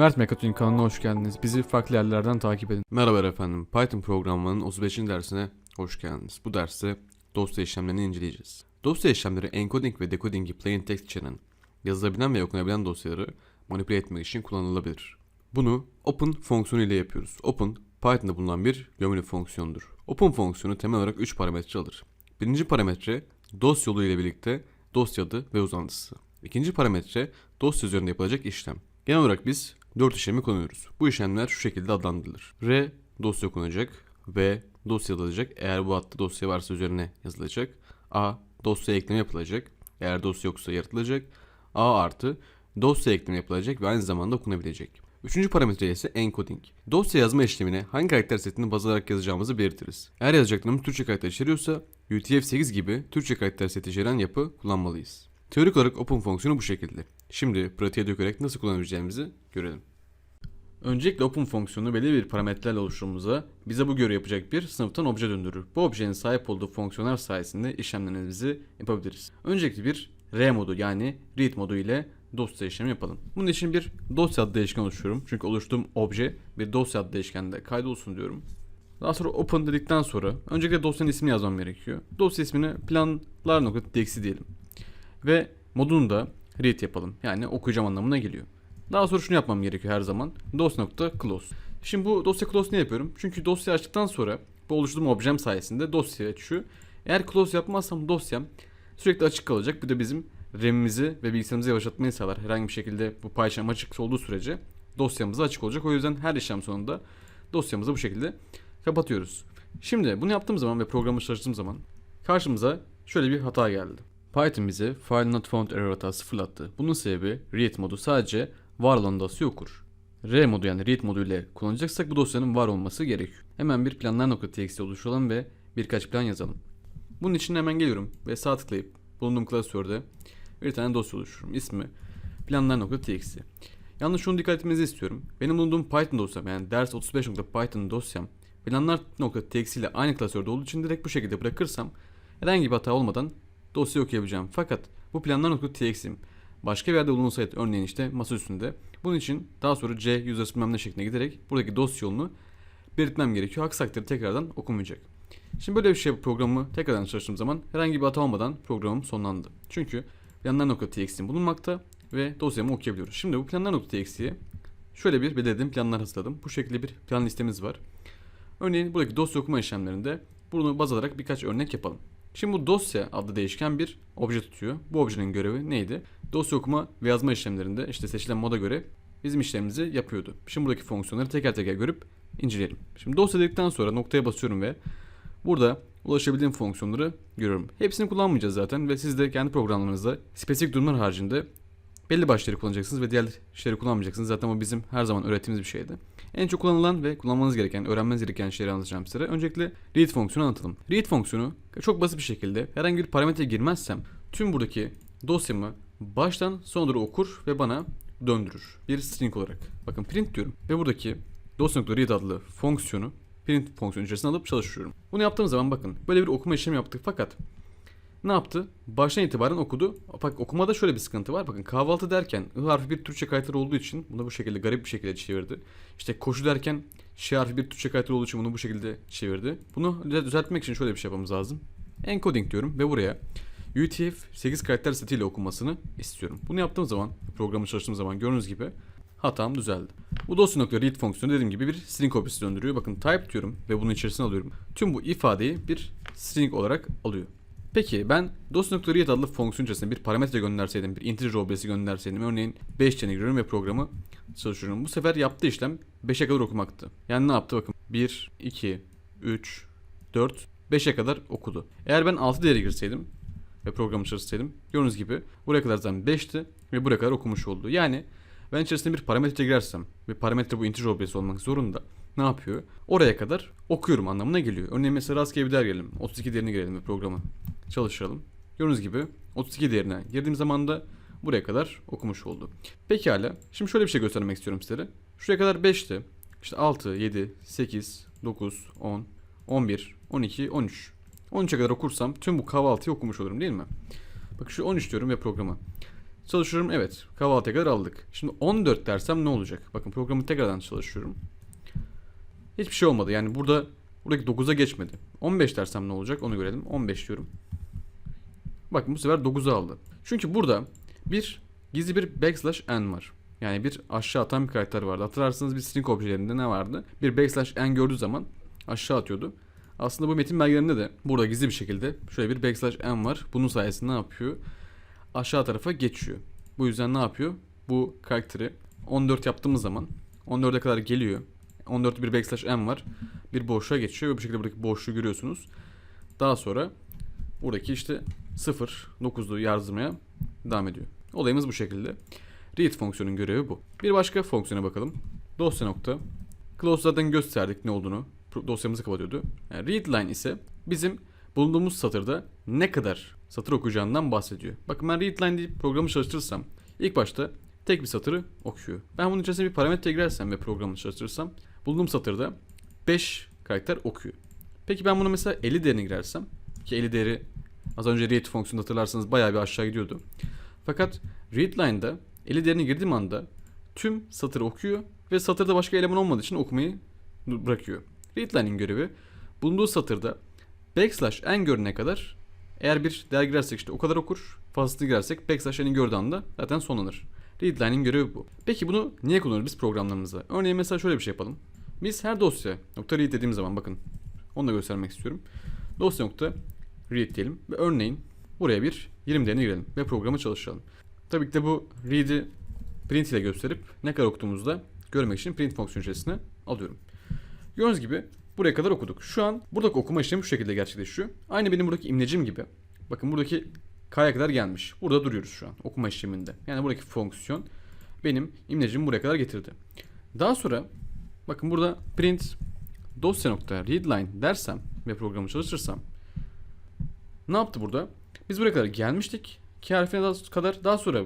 Mert Mekatronik kanalına hoş geldiniz. Bizi farklı yerlerden takip edin. Merhaba efendim. Python programının 35. dersine hoş geldiniz. Bu derste dosya işlemlerini inceleyeceğiz. Dosya işlemleri encoding ve decoding'i plain text içeren, yazılabilen ve okunabilen dosyaları manipüle etmek için kullanılabilir. Bunu open fonksiyonu ile yapıyoruz. Open, Python'da bulunan bir gömülü fonksiyondur. Open fonksiyonu temel olarak 3 parametre alır. Birinci parametre dosya yolu ile birlikte dosya adı ve uzantısı. İkinci parametre dosya üzerinde yapılacak işlem. Genel olarak biz 4 işlemi kullanıyoruz. Bu işlemler şu şekilde adlandırılır. R dosya okunacak. B dosya yazılacak. Eğer bu hatta dosya varsa üzerine yazılacak. A dosya ekleme yapılacak. Eğer dosya yoksa yaratılacak. A artı dosya ekleme yapılacak ve aynı zamanda okunabilecek. Üçüncü parametre ise encoding. Dosya yazma işlemine hangi karakter setini baz alarak yazacağımızı belirtiriz. Eğer yazacaklarımız Türkçe karakter içeriyorsa UTF-8 gibi Türkçe karakter seti içeren yapı kullanmalıyız. Teorik olarak open fonksiyonu bu şekilde. Şimdi pratiğe dökerek nasıl kullanabileceğimizi görelim. Öncelikle open fonksiyonu belli bir parametrelerle oluşturduğumuzda bize bu görevi yapacak bir sınıftan obje döndürür. Bu objenin sahip olduğu fonksiyonlar sayesinde işlemlerimizi yapabiliriz. Öncelikle bir R modu yani read modu ile dosya işlemi yapalım. Bunun için bir dosya adlı değişken oluşturuyorum. Çünkü oluşturduğum obje bir dosya adlı değişkende kaydolsun diyorum. Daha sonra open dedikten sonra öncelikle dosyanın ismini yazmam gerekiyor. Dosya ismini planlar.txt diyelim. Ve modunu da read yapalım. Yani okuyacağım anlamına geliyor. Daha sonra şunu yapmam gerekiyor her zaman. dos.close. Şimdi bu dosya close ne yapıyorum? Çünkü dosya açtıktan sonra bu oluşturduğum objem sayesinde dosya açıyor. Eğer close yapmazsam dosyam sürekli açık kalacak. Bir de bizim RAM'imizi ve bilgisayarımızı yavaşlatmayı sağlar. Herhangi bir şekilde bu paylaşım açık olduğu sürece dosyamız da açık olacak. O yüzden her işlem sonunda dosyamızı bu şekilde kapatıyoruz. Şimdi bunu yaptığım zaman ve programı çalıştığım zaman karşımıza şöyle bir hata geldi. Python bize file not found error hatası fırlattı. Bunun sebebi read modu sadece var olan dosyayı okur. R modu yani read modu ile kullanacaksak bu dosyanın var olması gerekiyor. Hemen bir planlar.txt oluşturalım ve birkaç plan yazalım. Bunun için hemen geliyorum ve sağ tıklayıp bulunduğum klasörde bir tane dosya oluştururum. İsmi planlar.txt. Yalnız şunu dikkat etmenizi istiyorum. Benim bulunduğum Python dosyam yani ders 35.python dosyam planlar.txt ile aynı klasörde olduğu için direkt bu şekilde bırakırsam herhangi bir hata olmadan dosyayı okuyabileceğim. Fakat bu planlar.txt'im başka bir yerde bulunsaydı örneğin işte masa üstünde. Bunun için daha sonra C users bilmem ne şekline giderek buradaki dosya yolunu belirtmem gerekiyor. Aksi takdirde tekrardan okumayacak. Şimdi böyle bir şey programı tekrardan çalıştığım zaman herhangi bir hata olmadan programım sonlandı. Çünkü planlar.txt'im bulunmakta ve dosyamı okuyabiliyoruz. Şimdi bu planlar.txt'ye şöyle bir belirlediğim planlar hazırladım. Bu şekilde bir plan listemiz var. Örneğin buradaki dosya okuma işlemlerinde bunu baz alarak birkaç örnek yapalım. Şimdi bu dosya adlı değişken bir obje tutuyor. Bu objenin görevi neydi? Dosya okuma ve yazma işlemlerinde işte seçilen moda göre bizim işlemimizi yapıyordu. Şimdi buradaki fonksiyonları teker teker görüp inceleyelim. Şimdi dosya dedikten sonra noktaya basıyorum ve burada ulaşabildiğim fonksiyonları görüyorum. Hepsini kullanmayacağız zaten ve siz de kendi programlarınızda spesifik durumlar haricinde belli başları kullanacaksınız ve diğer şeyleri kullanmayacaksınız. Zaten o bizim her zaman öğrettiğimiz bir şeydi. En çok kullanılan ve kullanmanız gereken, öğrenmeniz gereken şeyleri anlatacağım size. Öncelikle read fonksiyonu anlatalım. Read fonksiyonu çok basit bir şekilde herhangi bir parametre girmezsem tüm buradaki dosyamı baştan sona doğru okur ve bana döndürür. Bir string olarak. Bakın print diyorum ve buradaki dosya.read adlı fonksiyonu print fonksiyonu içerisine alıp çalışıyorum. Bunu yaptığım zaman bakın böyle bir okuma işlemi yaptık fakat ne yaptı? Baştan itibaren okudu. Bak okumada şöyle bir sıkıntı var. Bakın kahvaltı derken I harfi bir Türkçe kayıtları olduğu için bunu bu şekilde garip bir şekilde çevirdi. İşte koşu derken Ş harfi bir Türkçe kayıtları olduğu için bunu bu şekilde çevirdi. Bunu düzeltmek için şöyle bir şey yapmamız lazım. Encoding diyorum ve buraya UTF-8 karakter setiyle okunmasını istiyorum. Bunu yaptığım zaman, programı çalıştığım zaman gördüğünüz gibi hatam düzeldi. Bu dosya.read fonksiyonu dediğim gibi bir string kopyası döndürüyor. Bakın type diyorum ve bunun içerisine alıyorum. Tüm bu ifadeyi bir string olarak alıyor. Peki ben dosya.read adlı fonksiyon içerisinde bir parametre gönderseydim, bir integer objesi gönderseydim, örneğin 5 tane giriyorum ve programı çalışıyorum. Bu sefer yaptığı işlem 5'e kadar okumaktı. Yani ne yaptı bakın 1, 2, 3, 4, 5'e kadar okudu. Eğer ben 6 değeri girseydim ve programı çalışsaydım gördüğünüz gibi buraya kadar zaten 5'ti ve buraya kadar okumuş oldu. Yani ben içerisinde bir parametre girersem ve parametre bu integer objesi olmak zorunda ne yapıyor? Oraya kadar okuyorum anlamına geliyor. Örneğin mesela rastgele bir değer girelim. 32 değerini girelim ve programı çalıştıralım. Gördüğünüz gibi 32 değerine girdiğim zaman da buraya kadar okumuş oldu. Pekala. Şimdi şöyle bir şey göstermek istiyorum sizlere. Şuraya kadar 5'ti. İşte 6, 7, 8, 9, 10, 11, 12, 13. 13'e kadar okursam tüm bu kahvaltıyı okumuş olurum değil mi? Bak şu 13 diyorum ve programı Çalışıyorum evet. Kahvaltıya kadar aldık. Şimdi 14 dersem ne olacak? Bakın programı tekrardan çalışıyorum. Hiçbir şey olmadı. Yani burada buradaki 9'a geçmedi. 15 dersem ne olacak? Onu görelim. 15 diyorum. Bakın bu sefer 9'u aldı. Çünkü burada bir gizli bir backslash n var. Yani bir aşağı atan bir karakter vardı. Hatırlarsanız bir string objelerinde ne vardı? Bir backslash n gördüğü zaman aşağı atıyordu. Aslında bu metin belgelerinde de burada gizli bir şekilde şöyle bir backslash n var. Bunun sayesinde ne yapıyor? Aşağı tarafa geçiyor. Bu yüzden ne yapıyor? Bu karakteri 14 yaptığımız zaman 14'e kadar geliyor. 14'te bir backslash n var. Bir boşluğa geçiyor ve bu şekilde buradaki boşluğu görüyorsunuz. Daha sonra buradaki işte 0, 9'lu yazdırmaya devam ediyor. Olayımız bu şekilde. Read fonksiyonun görevi bu. Bir başka fonksiyona bakalım. Dosya nokta. Close zaten gösterdik ne olduğunu. Dosyamızı kapatıyordu. Yani read line ise bizim bulunduğumuz satırda ne kadar satır okuyacağından bahsediyor. Bakın ben read line deyip programı çalıştırırsam ilk başta tek bir satırı okuyor. Ben bunun içerisine bir parametre girersem ve programı çalıştırırsam bulunduğum satırda 5 karakter okuyor. Peki ben buna mesela 50 değerine girersem ki 50 değeri az önce read fonksiyonu hatırlarsanız bayağı bir aşağı gidiyordu. Fakat readline'da 50 değerini girdiğim anda tüm satırı okuyor ve satırda başka eleman olmadığı için okumayı bırakıyor. Readline'in görevi bulunduğu satırda backslash n görene kadar eğer bir değer girersek işte o kadar okur. Fazlasını girersek backslash n'i gördüğü anda zaten sonlanır. Readline'in görevi bu. Peki bunu niye kullanırız biz programlarımızda? Örneğin mesela şöyle bir şey yapalım. Biz her dosya nokta read dediğim zaman bakın onu da göstermek istiyorum. Dosya nokta read diyelim ve örneğin buraya bir 20 değerini girelim ve programı çalıştıralım. Tabii ki de bu read'i print ile gösterip ne kadar okuduğumuzu da görmek için print fonksiyonu içerisine alıyorum. Gördüğünüz gibi buraya kadar okuduk. Şu an buradaki okuma işlemi şu şekilde gerçekleşiyor. Aynı benim buradaki imlecim gibi. Bakın buradaki K'ya kadar gelmiş. Burada duruyoruz şu an okuma işleminde. Yani buradaki fonksiyon benim imlecimi buraya kadar getirdi. Daha sonra bakın burada print dosya nokta readline dersem ve programı çalıştırsam ne yaptı burada? Biz buraya kadar gelmiştik. Ki harfine daha- kadar daha sonra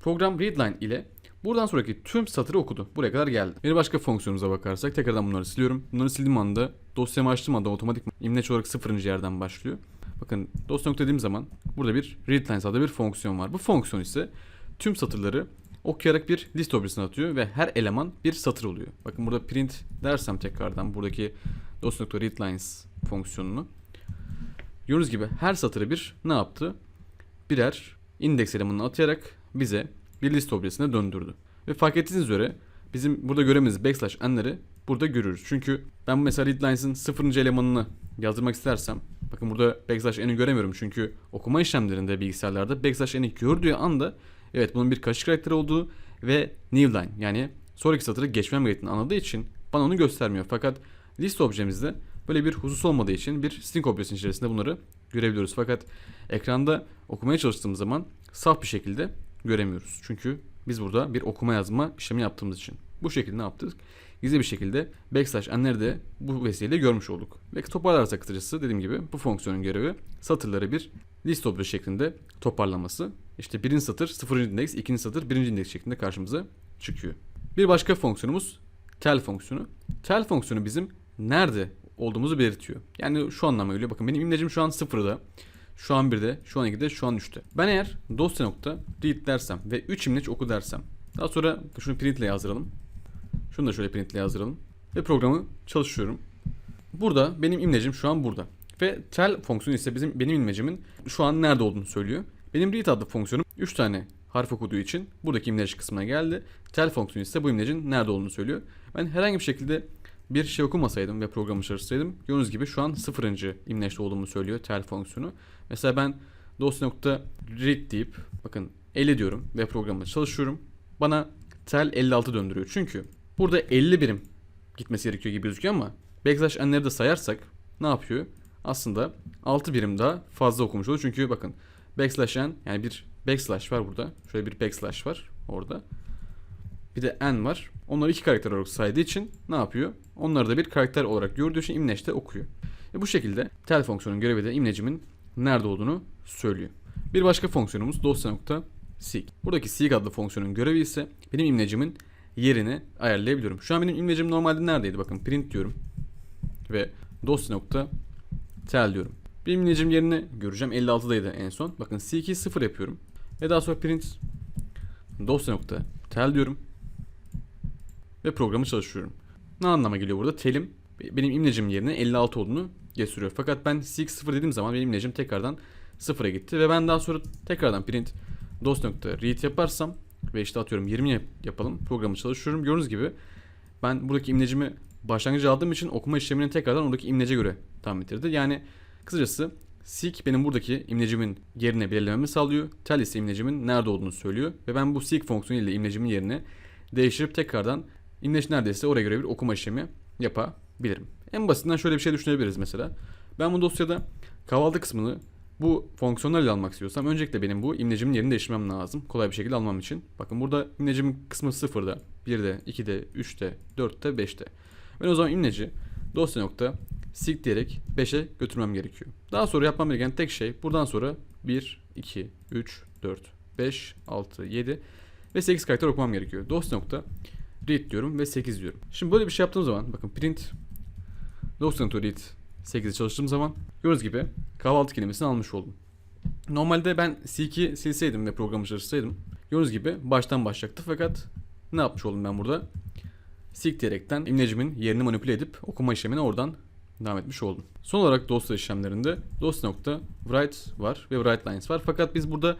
program readline ile buradan sonraki tüm satırı okudu. Buraya kadar geldi. Bir başka fonksiyonumuza bakarsak tekrardan bunları siliyorum. Bunları sildiğim anda dosyamı açtığım anda otomatik imleç olarak sıfırıncı yerden başlıyor. Bakın dosya nokta dediğim zaman burada bir readlines adlı bir fonksiyon var. Bu fonksiyon ise tüm satırları okuyarak bir list objesine atıyor ve her eleman bir satır oluyor. Bakın burada print dersem tekrardan buradaki dosya.readlines fonksiyonunu Gördüğünüz gibi her satırı bir ne yaptı? Birer indeks elemanını atayarak bize bir liste objesine döndürdü. Ve fark ettiğiniz üzere bizim burada göremediğimiz backslash n'leri burada görürüz. Çünkü ben mesela readlines'ın sıfırıncı elemanını yazdırmak istersem bakın burada backslash n'i göremiyorum çünkü okuma işlemlerinde bilgisayarlarda backslash n'i gördüğü anda evet bunun bir kaşık karakteri olduğu ve new line yani sonraki satırı geçmem gerektiğini anladığı için bana onu göstermiyor. Fakat liste objemizde böyle bir husus olmadığı için bir string objesinin içerisinde bunları görebiliyoruz. Fakat ekranda okumaya çalıştığımız zaman saf bir şekilde göremiyoruz. Çünkü biz burada bir okuma yazma işlemi yaptığımız için. Bu şekilde ne yaptık? Gizli bir şekilde backslash n'leri de bu vesileyle görmüş olduk. Ve toparlarsak kısacası dediğim gibi bu fonksiyonun görevi satırları bir liste objesi şeklinde toparlaması. İşte birinci satır sıfırıncı indeks, ikinci satır birinci indeks şeklinde karşımıza çıkıyor. Bir başka fonksiyonumuz tel fonksiyonu. Tel fonksiyonu bizim nerede olduğumuzu belirtiyor. Yani şu anlama geliyor. Bakın benim imlecim şu an sıfırda. Şu an 1'de, şu an 2'de, şu an 3'te. Ben eğer dosya nokta read dersem ve 3 imleç oku dersem. Daha sonra şunu printle yazdıralım. Şunu da şöyle printle yazdıralım. Ve programı çalışıyorum. Burada benim imlecim şu an burada. Ve tel fonksiyonu ise bizim benim imlecimin şu an nerede olduğunu söylüyor. Benim read adlı fonksiyonum 3 tane harf okuduğu için buradaki imlec kısmına geldi. Tel fonksiyonu ise bu imlecin nerede olduğunu söylüyor. Ben herhangi bir şekilde bir şey okumasaydım ve programı çalıştırsaydım gördüğünüz gibi şu an sıfırıncı imleçte olduğumu söylüyor tel fonksiyonu. Mesela ben dosya.read deyip bakın 50 diyorum ve programda çalışıyorum. Bana tel 56 döndürüyor. Çünkü burada 50 birim gitmesi gerekiyor gibi gözüküyor ama backslash n'leri de sayarsak ne yapıyor? Aslında 6 birim daha fazla okumuş oluyor. Çünkü bakın backslash n yani bir backslash var burada. Şöyle bir backslash var orada. Bir de n var. Onları iki karakter olarak saydığı için ne yapıyor? Onları da bir karakter olarak gördüğü için imleçte okuyor. Ve bu şekilde tel fonksiyonun görevi de imlecimin nerede olduğunu söylüyor. Bir başka fonksiyonumuz dosya.seek. Buradaki seek adlı fonksiyonun görevi ise benim imlecimin yerini ayarlayabiliyorum. Şu an benim imlecim normalde neredeydi? Bakın print diyorum. Ve dosya.tel diyorum. Benim imlecim yerini göreceğim. 56'daydı en son. Bakın seek'i 0 yapıyorum. Ve daha sonra print dosya.tel diyorum. Ve programı çalışıyorum. Ne anlama geliyor burada? Telim benim imlecim yerine 56 olduğunu gösteriyor. Fakat ben cx0 dediğim zaman benim imlecim tekrardan sıfıra gitti. Ve ben daha sonra tekrardan print dos.read yaparsam ve işte atıyorum 20 yap- yapalım programı çalışıyorum. Gördüğünüz gibi ben buradaki imlecimi başlangıcı aldığım için okuma işlemini tekrardan oradaki imlece göre tahmin ettirdi. Yani kısacası seek benim buradaki imlecimin yerine belirlememi sağlıyor. Tel ise imlecimin nerede olduğunu söylüyor. Ve ben bu seek fonksiyonu ile imlecimin yerini değiştirip tekrardan imleç neredeyse oraya göre bir okuma işlemi yapabilirim. En basitinden şöyle bir şey düşünebiliriz mesela. Ben bu dosyada kahvaltı kısmını bu fonksiyonlarla almak istiyorsam öncelikle benim bu imlecimin yerini değiştirmem lazım. Kolay bir şekilde almam için. Bakın burada imlecimin kısmı 0'da, 1'de, 2'de, 3'te, 4'te, 5'te. Ben o zaman imleci dosya nokta seek diyerek 5'e götürmem gerekiyor. Daha sonra yapmam gereken tek şey buradan sonra 1, 2, 3, 4, 5, 6, 7 ve 8 karakter okumam gerekiyor. Dosya nokta read diyorum ve 8 diyorum. Şimdi böyle bir şey yaptığım zaman bakın print dosya.read 8'i çalıştığım zaman gördüğünüz gibi kahvaltı kelimesini almış oldum. Normalde ben C2 silseydim ve programı çalışsaydım gördüğünüz gibi baştan başlayacaktı fakat ne yapmış oldum ben burada? Seek diyerekten imlecimin yerini manipüle edip okuma işlemine oradan devam etmiş oldum. Son olarak dosya işlemlerinde dosya.write var ve write lines var. Fakat biz burada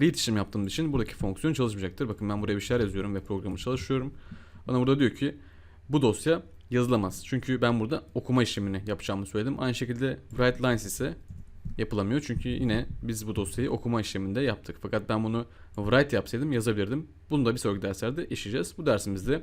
read işlem yaptığımız için buradaki fonksiyon çalışmayacaktır. Bakın ben buraya bir şeyler yazıyorum ve programı çalışıyorum. Bana burada diyor ki bu dosya yazılamaz. Çünkü ben burada okuma işlemini yapacağımı söyledim. Aynı şekilde write lines ise yapılamıyor. Çünkü yine biz bu dosyayı okuma işleminde yaptık. Fakat ben bunu write yapsaydım yazabilirdim. Bunu da bir sonraki derslerde işleyeceğiz. Bu dersimizde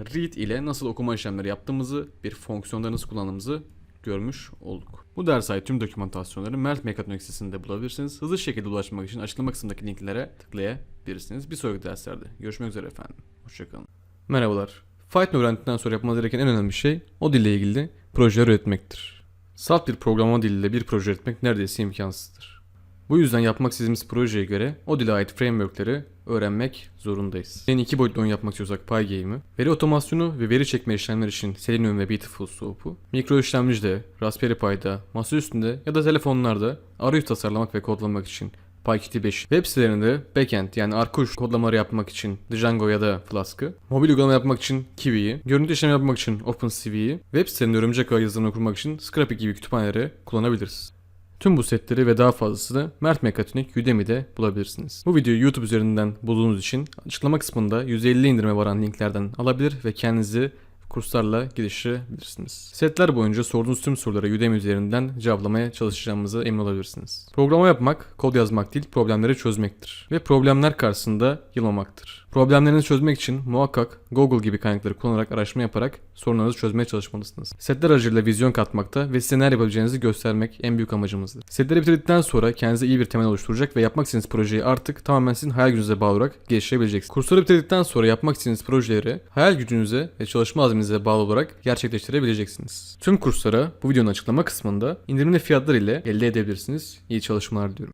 read ile nasıl okuma işlemleri yaptığımızı, bir fonksiyonda nasıl kullandığımızı görmüş olduk. Bu derse ait tüm dokümantasyonları Mert Mekatronik sitesinde bulabilirsiniz. Hızlı şekilde ulaşmak için açıklama kısmındaki linklere tıklayabilirsiniz. Bir sonraki derslerde görüşmek üzere efendim. Hoşçakalın. Merhabalar. Python öğrendikten sonra yapmanız gereken en önemli şey o dille ilgili projeler üretmektir. Salt bir programlama diliyle bir proje üretmek neredeyse imkansızdır. Bu yüzden yapmak istediğimiz projeye göre o dile ait frameworkleri öğrenmek zorundayız. Yeni iki boyutlu oyun yapmak istiyorsak Pygame'i, veri otomasyonu ve veri çekme işlemler için Selenium ve Beautiful Soap'u, mikro işlemcide, Raspberry Pi'da, masaüstünde ya da telefonlarda arayüz tasarlamak ve kodlamak için PyKit 5, web sitelerinde backend yani arka uç kodlamaları yapmak için Django ya da Flask'ı, mobil uygulama yapmak için Kiwi'yi, görüntü işlemi yapmak için OpenCV'yi, web sitelerinde örümcek ağ yazılımını kurmak için Scrapy gibi kütüphaneleri kullanabiliriz. Tüm bu setleri ve daha fazlasını Mert Mekatronik Udemy'de bulabilirsiniz. Bu videoyu YouTube üzerinden bulduğunuz için açıklama kısmında 150 indirime varan linklerden alabilir ve kendinizi kurslarla geliştirebilirsiniz. Setler boyunca sorduğunuz tüm sorulara Udemy üzerinden cevaplamaya çalışacağımıza emin olabilirsiniz. Programa yapmak, kod yazmak değil, problemleri çözmektir. Ve problemler karşısında yılmamaktır. Problemlerinizi çözmek için muhakkak Google gibi kaynakları kullanarak araştırma yaparak sorunlarınızı çözmeye çalışmalısınız. Setler aracılığıyla vizyon katmakta ve size neler yapabileceğinizi göstermek en büyük amacımızdır. Setleri bitirdikten sonra kendinize iyi bir temel oluşturacak ve yapmak istediğiniz projeyi artık tamamen sizin hayal gücünüze bağlı olarak geliştirebileceksiniz. Kursları bitirdikten sonra yapmak istediğiniz projeleri hayal gücünüze ve çalışma azminize bağlı olarak gerçekleştirebileceksiniz. Tüm kurslara bu videonun açıklama kısmında indirimli fiyatlar ile elde edebilirsiniz. İyi çalışmalar diliyorum.